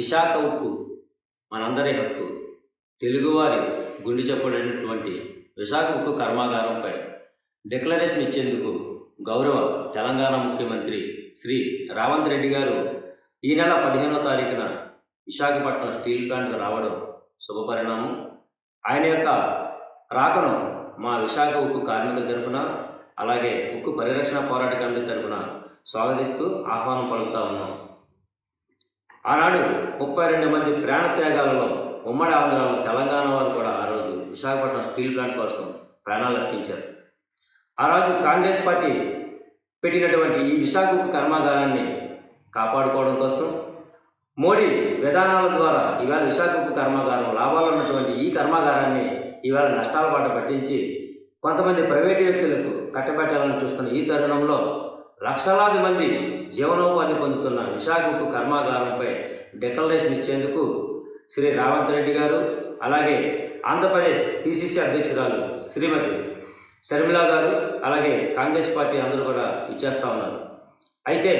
విశాఖ ఉక్కు మనందరి హక్కు. తెలుగువారి గుండె చెప్పబడినటువంటి విశాఖ ఉక్కు కర్మాగారంపై డిక్లరేషన్ ఇచ్చేందుకు గౌరవ తెలంగాణ ముఖ్యమంత్రి శ్రీ రావంత్ రెడ్డి గారు ఈ నెల పదిహేనో తారీఖున విశాఖపట్నం స్టీల్ ప్లాంట్కు రావడం శుభపరిణామం. ఆయన యొక్క రాకను మా విశాఖ ఉక్కు కార్మికుల తరపున అలాగే ఉక్కు పరిరక్షణ పోరాట కమిటీ తరపున స్వాగతిస్తూ ఆహ్వానం పలుకుతా ఉన్నాం. ఆనాడు ముప్పై రెండు మంది ప్రాణత్యాగాలలో ఉమ్మడి ఆంధ్రాలో తెలంగాణ వారు కూడా ఆ రోజు విశాఖపట్నం స్టీల్ ప్లాంట్ కోసం ప్రాణాలు అర్పించారు. ఆ రోజు కాంగ్రెస్ పార్టీ పెట్టినటువంటి ఈ విశాఖ ఉక్కు కర్మాగారాన్ని కాపాడుకోవడం కోసం మోడీ విధానాల ద్వారా ఇవాళ విశాఖ ఉక్కు కర్మాగారం లాభాలు ఉన్నటువంటి ఈ కర్మాగారాన్ని ఇవాళ నష్టాల బాట పట్టించి కొంతమంది ప్రైవేటు వ్యక్తులకు కట్టబెట్టాలని చూస్తున్న ఈ తరుణంలో లక్షలాది మంది జీవనోపాధి పొందుతున్న విశాఖకు కర్మాగారంపై డిక్లరేషన్ ఇచ్చేందుకు శ్రీ రావంత్ రెడ్డి గారు అలాగే ఆంధ్రప్రదేశ్ పిసిసి అధ్యక్షురాలు శ్రీమతి శర్మిల గారు అలాగే కాంగ్రెస్ పార్టీ అందరూ కూడా ఇచ్చేస్తా ఉన్నారు. అయితే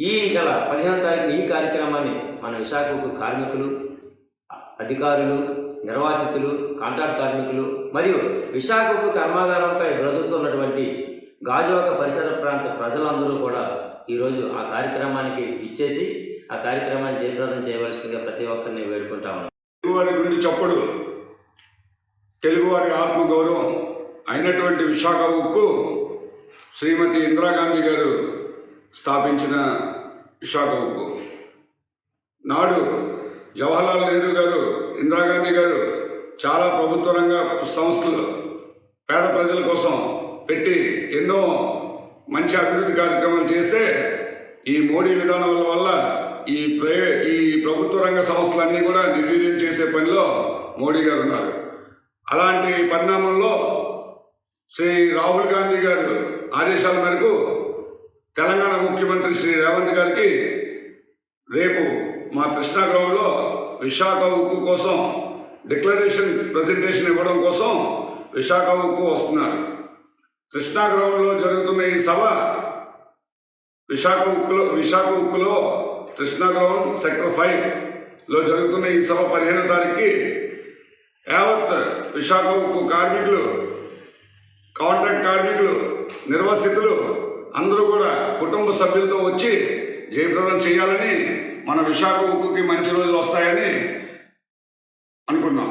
ఈ గల పదిహేను తారీఖున ఈ కార్యక్రమాన్ని మన విశాఖకు కార్మికులు అధికారులు నిర్వాసితులు కాంట్రాక్ట్ కార్మికులు మరియు విశాఖకు కర్మాగారంపై బ్రతుకుతున్నటువంటి గాజువాక పరిసర ప్రాంత ప్రజలందరూ కూడా ఈరోజు ఆ కార్యక్రమానికి ఇచ్చేసి ఆ కార్యక్రమాన్ని జయప్రదం చేయవలసిందిగా ప్రతి ఒక్కరిని వేడుకుంటా ఉన్నాం. తెలుగువారి గురించి చప్పుడు తెలుగువారి ఆత్మగౌరవం అయినటువంటి విశాఖ ఉక్కు శ్రీమతి ఇందిరాగాంధీ గారు స్థాపించిన విశాఖ ఉక్కు నాడు జవహర్లాల్ నెహ్రూ గారు ఇందిరాగాంధీ గారు చాలా ప్రభుత్వ రంగ సంస్థలు పేద ప్రజల కోసం పెట్టి ఎన్నో మంచి అభివృద్ధి కార్యక్రమాలు చేస్తే ఈ మోడీ విధానాల వల్ల ఈ ప్రైవే ఈ ప్రభుత్వ రంగ సంస్థలన్నీ కూడా నిర్వీర్యం చేసే పనిలో మోడీ గారు ఉన్నారు. అలాంటి పరిణామంలో శ్రీ రాహుల్ గాంధీ గారు ఆదేశాల మేరకు తెలంగాణ ముఖ్యమంత్రి శ్రీ రేవంత్ గారికి రేపు మా కృష్ణా గ్రౌండ్లో విశాఖ ఉక్కు కోసం డిక్లరేషన్ ప్రజెంటేషన్ ఇవ్వడం కోసం విశాఖ ఉక్కు వస్తున్నారు. కృష్ణా గ్రౌండ్లో జరుగుతున్న ఈ సభ విశాఖ ఉక్కులో విశాఖ ఉక్కులో కృష్ణా గ్రౌండ్ సెక్టర్ ఫైవ్లో జరుగుతున్న ఈ సభ పదిహేనో తారీఖుకి యావత్ విశాఖ ఉక్కు కార్మికులు కాంట్రాక్ట్ కార్మికులు నిర్వాసితులు అందరూ కూడా కుటుంబ సభ్యులతో వచ్చి జయప్రదం చేయాలని మన విశాఖ ఉక్కుకి మంచి రోజులు వస్తాయని అనుకున్నాం